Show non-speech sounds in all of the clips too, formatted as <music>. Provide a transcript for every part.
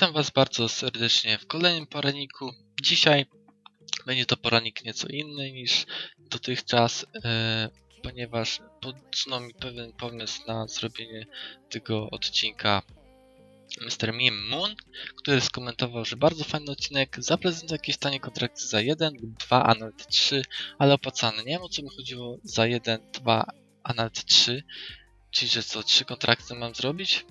Witam Was bardzo serdecznie w kolejnym poranniku. Dzisiaj będzie to porannik nieco inny niż dotychczas, e, ponieważ podsunął mi pewien pomysł na zrobienie tego odcinka Mr. Meme Moon, który skomentował, że bardzo fajny odcinek, zaprezentuje jakieś tanie kontrakty za 1 lub 2, a nawet 3, ale opłacane. Nie wiem o co mi chodziło za 1, 2, a nawet 3, czyli że co, 3 kontrakty mam zrobić?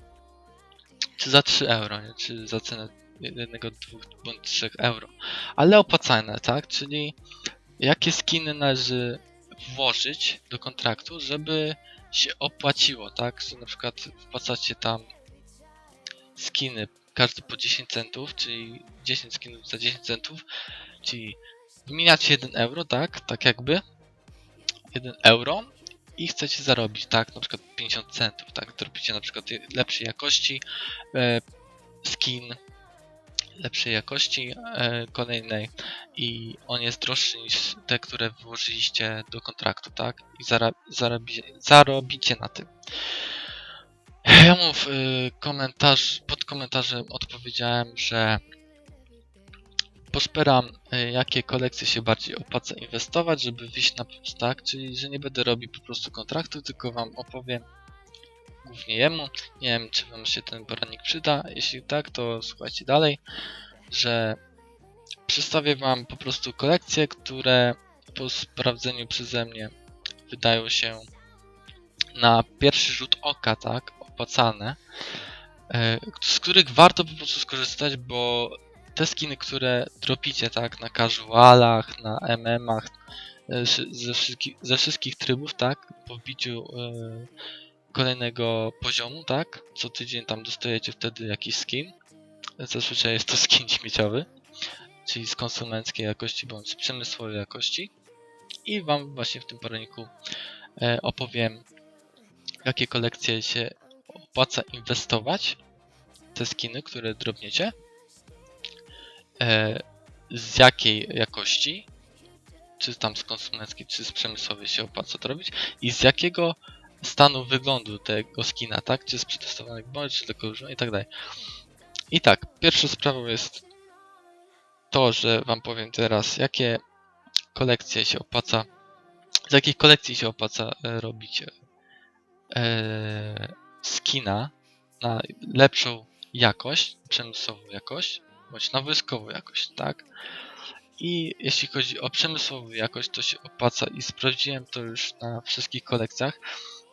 Czy za 3 euro, nie? czy za cenę jednego, dwóch bądź trzech euro. Ale opłacalne, tak? Czyli jakie skiny należy włożyć do kontraktu, żeby się opłaciło, tak? Że na przykład wpłacacie tam skiny każdy po 10 centów, czyli 10 skinów za 10 centów, czyli wymieniacie 1 euro, tak? Tak jakby 1 euro i chcecie zarobić, tak, na przykład 50 centów, tak, zrobicie na przykład lepszej jakości e, skin lepszej jakości e, kolejnej i on jest droższy niż te, które włożyliście do kontraktu, tak, i zara, zarobi, zarobicie na tym. Ja mu w y, komentarz, pod komentarzem odpowiedziałem, że poszperam, y, jakie kolekcje się bardziej opłaca inwestować, żeby wyjść na plus, tak? Czyli, że nie będę robił po prostu kontraktu, tylko wam opowiem głównie jemu. Nie wiem, czy wam się ten poradnik przyda. Jeśli tak, to słuchajcie dalej, że przedstawię wam po prostu kolekcje, które po sprawdzeniu przeze mnie wydają się na pierwszy rzut oka, tak, opłacane, y, z których warto po prostu skorzystać, bo te skiny, które dropicie tak na casualach, na MM-ach, e, ze, wszystkich, ze wszystkich trybów, tak, po wbiciu e, kolejnego poziomu, tak, co tydzień tam dostajecie wtedy jakiś skin. Zazwyczaj jest to <laughs> skin śmieciowy, czyli z konsumenckiej jakości bądź z przemysłowej jakości. I wam właśnie w tym poradniku e, opowiem, jakie kolekcje się opłaca inwestować, te skiny, które drobniecie z jakiej jakości, czy tam z konsumenckiej, czy z przemysłowej się opłaca to robić i z jakiego stanu wyglądu tego skina, tak? Czy z przetestowanych bądź, czy tylko używania i tak dalej. I tak, pierwszą sprawą jest to, że wam powiem teraz, jakie kolekcje się opłaca, z jakich kolekcji się opłaca e, robić e, skina na lepszą jakość, przemysłową jakość, bądź na wojskową jakość, tak? I jeśli chodzi o przemysłową jakość, to się opłaca i sprawdziłem to już na wszystkich kolekcjach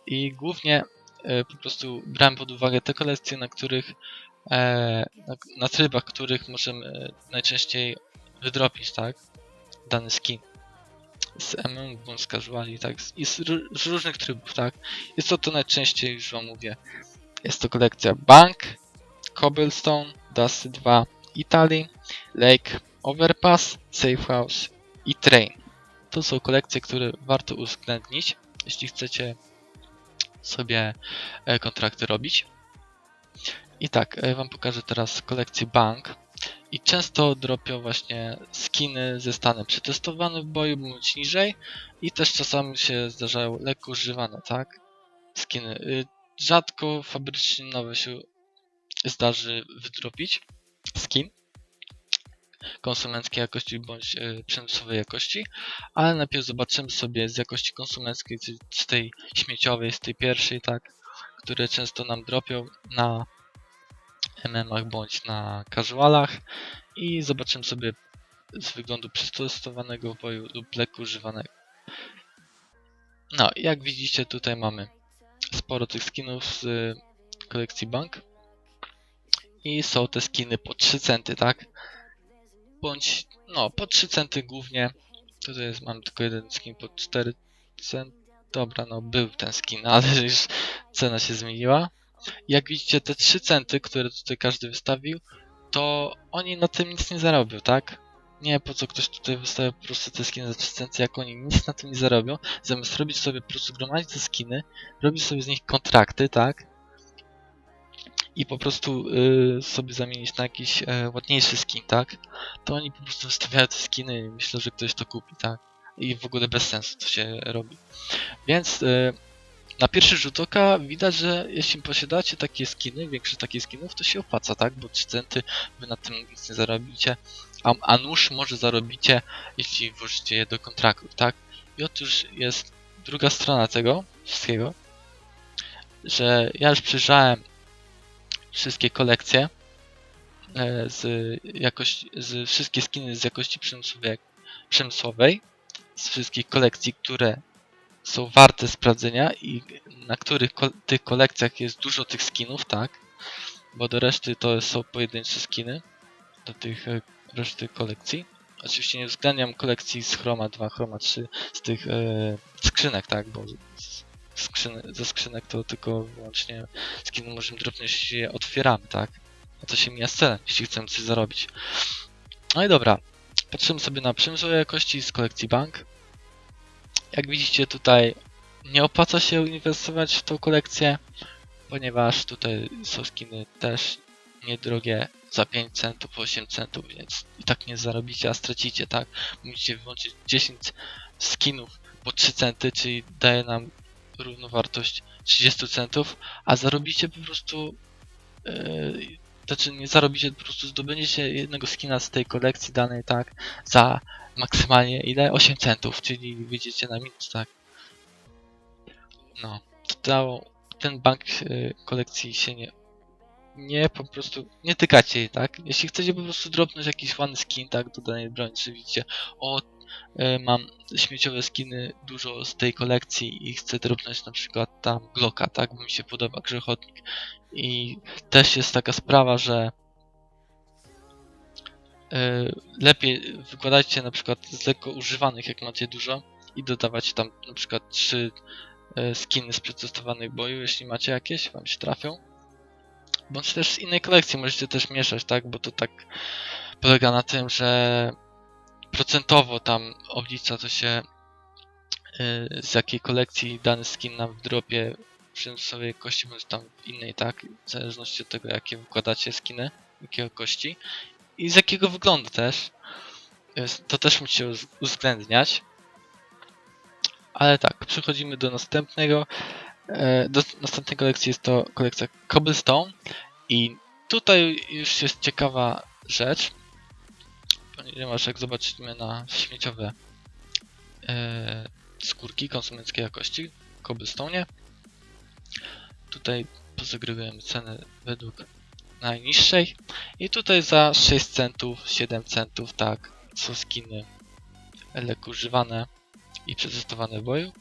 i głównie e, po prostu brałem pod uwagę te kolekcje, na których e, na, na trybach, których możemy e, najczęściej wydropić, tak? Dany skin z MM, bądź casuali, tak? I z, z, różnych trybów, tak? Jest to to najczęściej, już wam mówię. Jest to kolekcja Bank, Cobblestone, Dusty 2, Italy, Lake, Overpass, Safe House i Train. To są kolekcje, które warto uwzględnić, jeśli chcecie sobie e, kontrakty robić. I tak, e, Wam pokażę teraz kolekcję bank. I często dropią właśnie skiny ze stanem przetestowany w boju bądź niżej. I też czasami się zdarzają lekko używane, tak? Skiny. Y, rzadko fabrycznie nowe się zdarzy wydropić skin konsumenckiej jakości bądź e, przemysłowej jakości, ale najpierw zobaczymy sobie z jakości konsumenckiej, czyli z tej śmieciowej, z tej pierwszej, tak, które często nam dropią na MM-ach bądź na casualach i zobaczymy sobie z wyglądu przetestowanego boju lub lekko używanego. No, jak widzicie tutaj mamy sporo tych skinów z kolekcji Bank i są te skiny po 3 centy, tak? Bądź, no, po 3 centy głównie. Tutaj jest, mam tylko jeden skin po 4 centy. Dobra, no był ten skin, <laughs> ale już cena się zmieniła. Jak widzicie, te 3 centy, które tutaj każdy wystawił, to oni na tym nic nie zarobią, tak? Nie, po co ktoś tutaj wystawia po prostu te skiny za 3 centy, jak oni nic na tym nie zarobią, zamiast robić sobie po prostu gromadzić te skiny, robić sobie z nich kontrakty, tak? I po prostu y, sobie zamienić na jakiś y, ładniejszy skin, tak? To oni po prostu wystawiają te skiny i myślę, że ktoś to kupi, tak? I w ogóle bez sensu to się robi. Więc y, na pierwszy rzut oka widać, że jeśli posiadacie takie skiny, większe takie skinów, to się opłaca, tak? Bo 3 centy wy na tym nic nie zarobicie, a, a nóż może zarobicie, jeśli włożycie je do kontraktów, tak? I otóż jest druga strona tego wszystkiego, że ja już przyjrzałem wszystkie kolekcje e, z jakości, z wszystkie skiny z jakości przemysłowej, przemysłowej z wszystkich kolekcji, które są warte sprawdzenia i na których ko tych kolekcjach jest dużo tych skinów, tak? Bo do reszty to są pojedyncze skiny do tych e, reszty kolekcji. Oczywiście nie uwzględniam kolekcji z Chroma 2, Chroma 3, z tych e, skrzynek, tak? Bo z skrzyny, ze skrzynek to tylko wyłącznie skiny możemy dropnąć, jeśli je otwieramy, tak? A to się mija z celem, jeśli chcemy coś zarobić. No i dobra, patrzymy sobie na przemysłowe jakości z kolekcji bank. Jak widzicie tutaj nie opłaca się inwestować w tą kolekcję, ponieważ tutaj są skiny też niedrogie za 5 centów, 8 centów, więc i tak nie zarobicie, a stracicie, tak? Musicie wyłączyć 10 skinów po 3 centy, czyli daje nam równowartość 30 centów, a zarobicie po prostu yy, znaczy nie zarobicie, po prostu zdobędziecie jednego skina z tej kolekcji danej, tak, za maksymalnie ile? 8 centów, czyli wyjdziecie na minus, tak. No, to ten bank y, kolekcji się nie, nie po prostu, nie tykacie jej, tak. Jeśli chcecie po prostu dropnąć jakiś ładny skin, tak, do danej broni, czy widzicie, o, mam śmieciowe skiny dużo z tej kolekcji i chcę dropnąć na przykład tam Glocka, tak, bo mi się podoba grzechotnik. I też jest taka sprawa, że y, lepiej wykładajcie na przykład z lekko używanych, jak macie dużo i dodawać tam na przykład trzy y, skiny z przetestowanych boju, jeśli macie jakieś, wam się trafią. Bądź też z innej kolekcji możecie też mieszać, tak, bo to tak polega na tym, że procentowo tam oblicza to się y, z jakiej kolekcji dany skin nam w dropie przemysłowej jakości bądź tam innej, tak? W zależności od tego, jakie wykładacie skiny, jakiego kości i z jakiego wyglądu też. Jest- To też musicie uwzględniać. Ale tak, przechodzimy do następnego. E, Do następnej kolekcji jest to kolekcja Cobblestone i tutaj już jest ciekawa rzecz, ponieważ jak zobaczymy na śmieciowe e, skórki konsumenckiej jakości? Cobblestone'ie, tutaj pozagregujemy cenę według najniższej. I tutaj za 6 centów, 7 centów, tak, są skiny lekko używane i przetestowane w boju.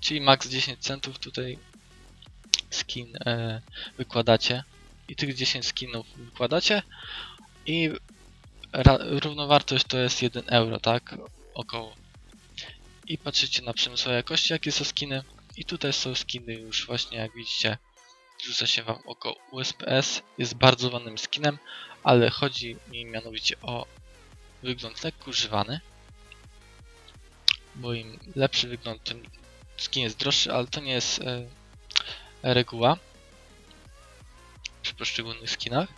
Czyli max 10 centów tutaj skin e, wykładacie. I tych 10 skinów wykładacie. I równowartość to jest 1 euro, tak, około. I patrzycie na przemysłowe jakości, jakie są skiny. I tutaj są skiny już właśnie jak widzicie rzuca się wam oko USPS jest bardzo ładnym skinem ale chodzi mi mianowicie o wygląd lekko używany bo im lepszy wygląd tym skin jest droższy ale to nie jest e, reguła poszczególnych skinach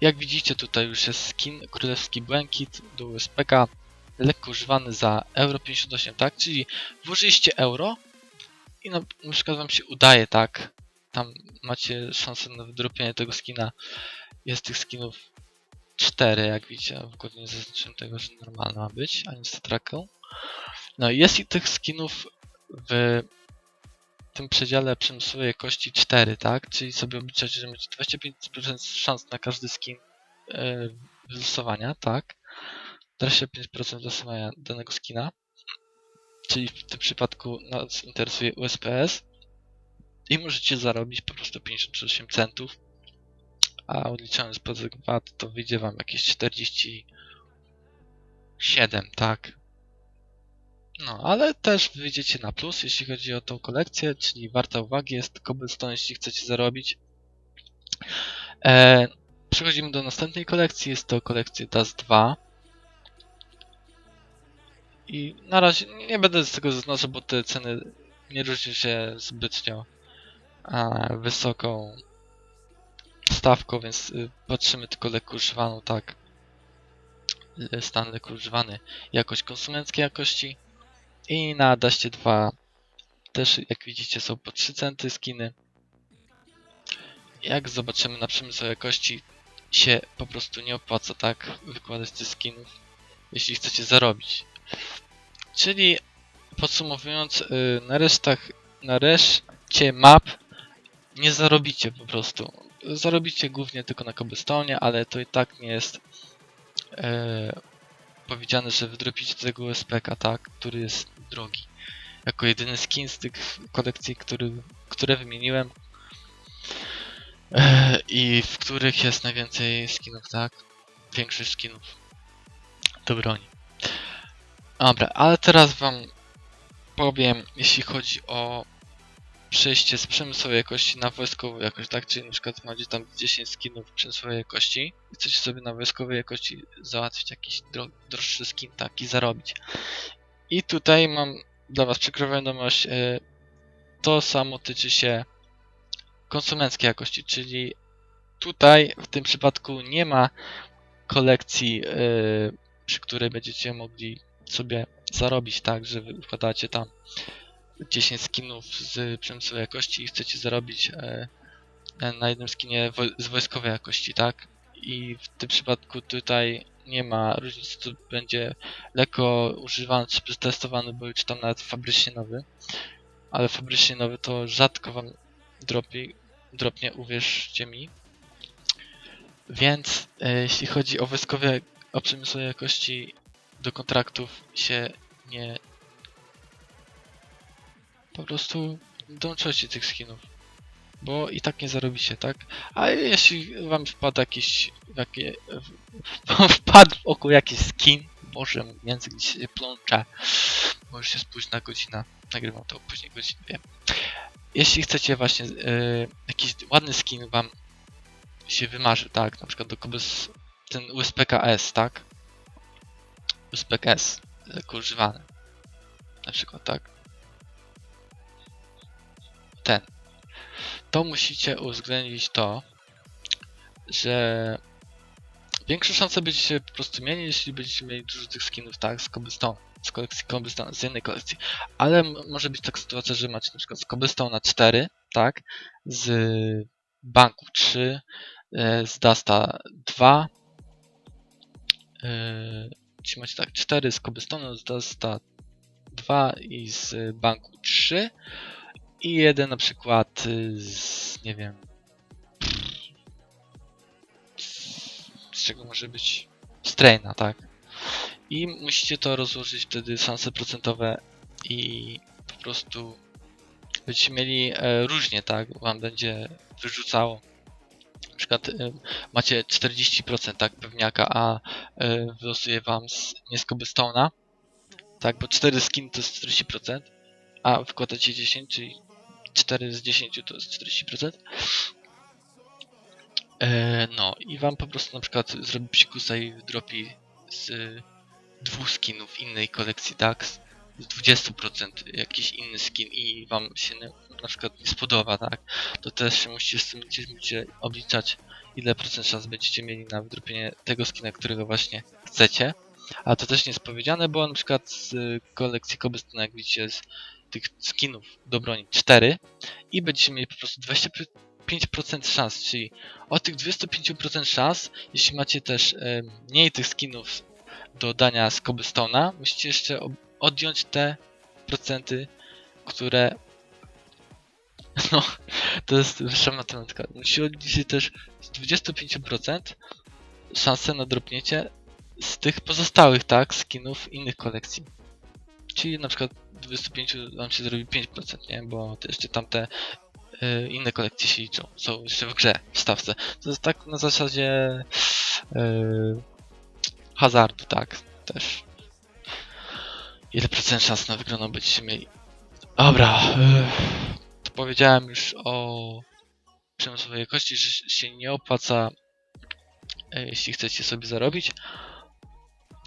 jak widzicie tutaj już jest skin królewski błękit do USPK lekko używany za euro 58 tak czyli włożyliście euro i na, na przykład wam się udaje, tak? Tam macie szansę na wydropienie tego skina. Jest tych skinów 4, jak widzicie. W ogóle nie zaznaczyłem tego, że normalne ma być, a nie statraką. No i jest i tych skinów w tym przedziale przemysłowej jakości 4, tak? Czyli sobie obliczacie, że macie 25% szans na każdy skin e, wylosowania, tak? 25% losowania danego skina czyli w tym przypadku nas interesuje USPS i możecie zarobić po prostu 58 centów, a odliczając podatek VAT to wyjdzie wam jakieś 47, tak? Ale też wyjdziecie na plus, jeśli chodzi o tą kolekcję, czyli warta uwagi jest Cobblestone, jeśli chcecie zarobić. E, przechodzimy do następnej kolekcji, jest to kolekcja DAS 2. I na razie nie będę z tego zaznaczał, bo te ceny nie różnią się zbytnio a, wysoką stawką, więc y, patrzymy tylko lekko używaną, tak. Stan lekko używany, jakość konsumenckiej jakości i na Daście 2 też jak widzicie są po 3 centy skiny. Jak zobaczymy na przemysł jakości się po prostu nie opłaca tak wykładać tych skinów, jeśli chcecie zarobić. Czyli podsumowując, y, na resztach, na reszcie map nie zarobicie po prostu. Zarobicie głównie tylko na cobblestone, ale to i tak nie jest e, powiedziane, że wydropicie tego USPK, tak, który jest drogi. Jako jedyny skin z tych kolekcji, który, które wymieniłem e, i w których jest najwięcej skinów, tak, większość skinów do broni. Dobra, ale teraz wam powiem, jeśli chodzi o przejście z przemysłowej jakości na wojskową jakość, tak? Czyli na przykład macie tam 10 skinów przemysłowej jakości i chcecie sobie na wojskowej jakości załatwić jakiś dro droższy skin, tak? I zarobić. I tutaj mam dla was przykrą wiadomość. e, To samo tyczy się konsumenckiej jakości, czyli tutaj w tym przypadku nie ma kolekcji, e, przy której będziecie mogli sobie zarobić, tak? Że wy wkładacie tam 10 skinów z przemysłowej jakości i chcecie zarobić e, na jednym skinie z wojskowej jakości, tak? I w tym przypadku tutaj nie ma różnicy, to będzie lekko używany czy przetestowany, bo czy tam nawet fabrycznie nowy. Ale fabrycznie nowy to rzadko wam dropi, dropnie, uwierzcie mi. Więc e, jeśli chodzi o wojskowe, o przemysłowej jakości do kontraktów się nie po prostu dołączajcie tych skinów. Bo i tak nie zarobicie, tak? A jeśli wam wpadł jakiś. Jakie, <laughs> wpadł w oko jakiś skin, mój język gdzieś się plącze. Może się spóźna godzina. Nagrywam to później godzinę, wiem. Jeśli chcecie właśnie yy, jakiś ładny skin wam się wymarzy, tak? Na przykład do kogoś ten USPKS, tak? USPKS, jako używany. Na przykład, tak? ten. To musicie uwzględnić to, że większe szanse będziecie po prostu mieli, jeśli będziecie mieli dużo tych skinów, tak, z Cobblestone, z kolekcji Cobblestone, z jednej kolekcji. Ale może być taka sytuacja, że macie na przykład z Cobblestone na 4, tak, z Banku 3, e, z Dusta 2, e, Jeśli macie tak 4 z Cobblestone, z Dusta 2 i z Banku 3, i jeden na przykład y, z, nie wiem, z czego może być straina, tak? I musicie to rozłożyć wtedy szanse procentowe i po prostu będziecie mieli e, różnie, tak? Wam będzie wyrzucało. Na przykład e, macie 40% tak pewniaka, a e, wylosuje wam z, nie z Cobblestone'a, tak? Bo 4 skin to jest 40%, a wkładacie 10, czyli 4 z 10 to jest 40%. E, no i wam po prostu na przykład zrobi psikusa i dropi z dwóch skinów innej kolekcji DAX z 20% jakiś inny skin i wam się na, na przykład nie spodoba, tak? To też się musicie z tym musicie obliczać ile procent szans będziecie mieli na wydropienie tego skina, którego właśnie chcecie. A to też nie jest powiedziane, bo na przykład z kolekcji Cobblestone, jak widzicie, z tych skinów do broni 4 i będziecie mieli po prostu 25% szans, czyli od tych 25% szans, jeśli macie też e, mniej tych skinów do dania z Cobblestone'a, musicie jeszcze odjąć te procenty, które <laughs> no, to jest wyższa matematyka. Musicie odliczyć też z 25% szansę na dropnięcie z tych pozostałych, tak, skinów innych kolekcji. Czyli na przykład 25 wam się zrobi 5%, nie? Bo to jeszcze tamte y, inne kolekcje się liczą. Są jeszcze w grze, w stawce. To jest tak na zasadzie y, hazardu, tak? Też. Ile procent szans na wygraną będziecie mieli? Dobra. Y, to powiedziałem już o przemysłowej jakości, że się nie opłaca, y, jeśli chcecie sobie zarobić.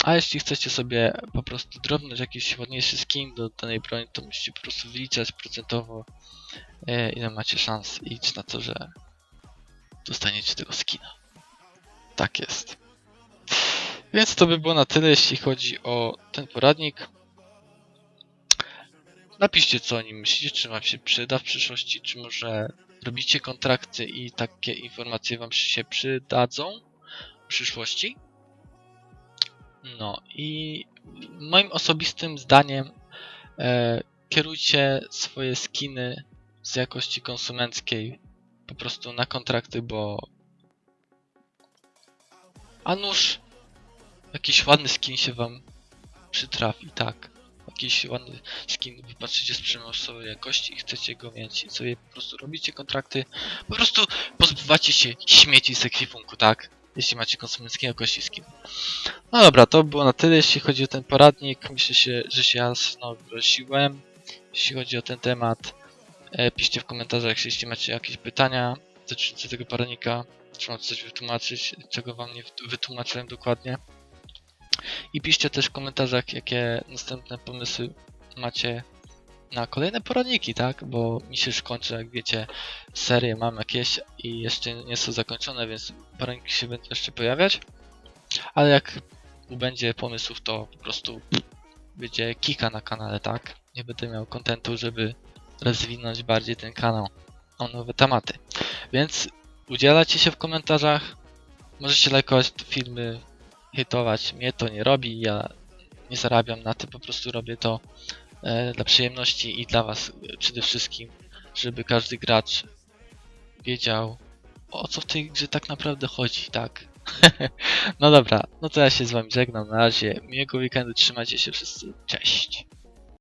A jeśli chcecie sobie po prostu drobnąć jakiś ładniejszy skin do danej broni, to musicie po prostu wyliczać procentowo e, ile macie szans i na to, że dostaniecie tego skina. Tak jest. Więc to by było na tyle, jeśli chodzi o ten poradnik. napiszcie co o nim myślicie, czy wam się przyda w przyszłości, czy może robicie kontrakty i takie informacje wam się przydadzą w przyszłości. No i moim osobistym zdaniem e, kierujcie swoje skiny z jakości konsumenckiej po prostu na kontrakty, bo a nuż jakiś ładny skin się wam przytrafi, tak. Jakiś ładny skin wypatrzycie z przymusowej jakości i chcecie go mieć i sobie po prostu robicie kontrakty. Po prostu pozbywacie się śmieci z ekwipunku, tak? Jeśli macie konsumenckiej jakości skin. No dobra, to było na tyle, jeśli chodzi o ten poradnik. Myślę, się, że się jasno wyraziłem. Jeśli chodzi o ten temat, e, piszcie w komentarzach, jeśli macie jakieś pytania dotyczące tego poradnika. Czy mam coś wytłumaczyć, czego wam nie wyt- wytłumaczyłem dokładnie. I piszcie też w komentarzach, jakie następne pomysły macie na kolejne poradniki, tak? Bo mi się już kończy, jak wiecie, serie mam jakieś i jeszcze nie są zakończone, więc poradniki się będą jeszcze pojawiać. Ale jak będzie pomysłów, to po prostu będzie kika na kanale, tak? Nie będę miał kontentu, żeby rozwinąć bardziej ten kanał o nowe tematy. Więc udzielacie się w komentarzach, możecie lajkować filmy, hejtować. Mnie to nie robi, ja nie zarabiam na tym, po prostu robię to e, dla przyjemności i dla was przede wszystkim, żeby każdy gracz wiedział o co w tej grze tak naprawdę chodzi, tak? <laughs> no dobra, no to ja się z wami żegnam, na razie miłego weekendu, trzymajcie się wszyscy, cześć!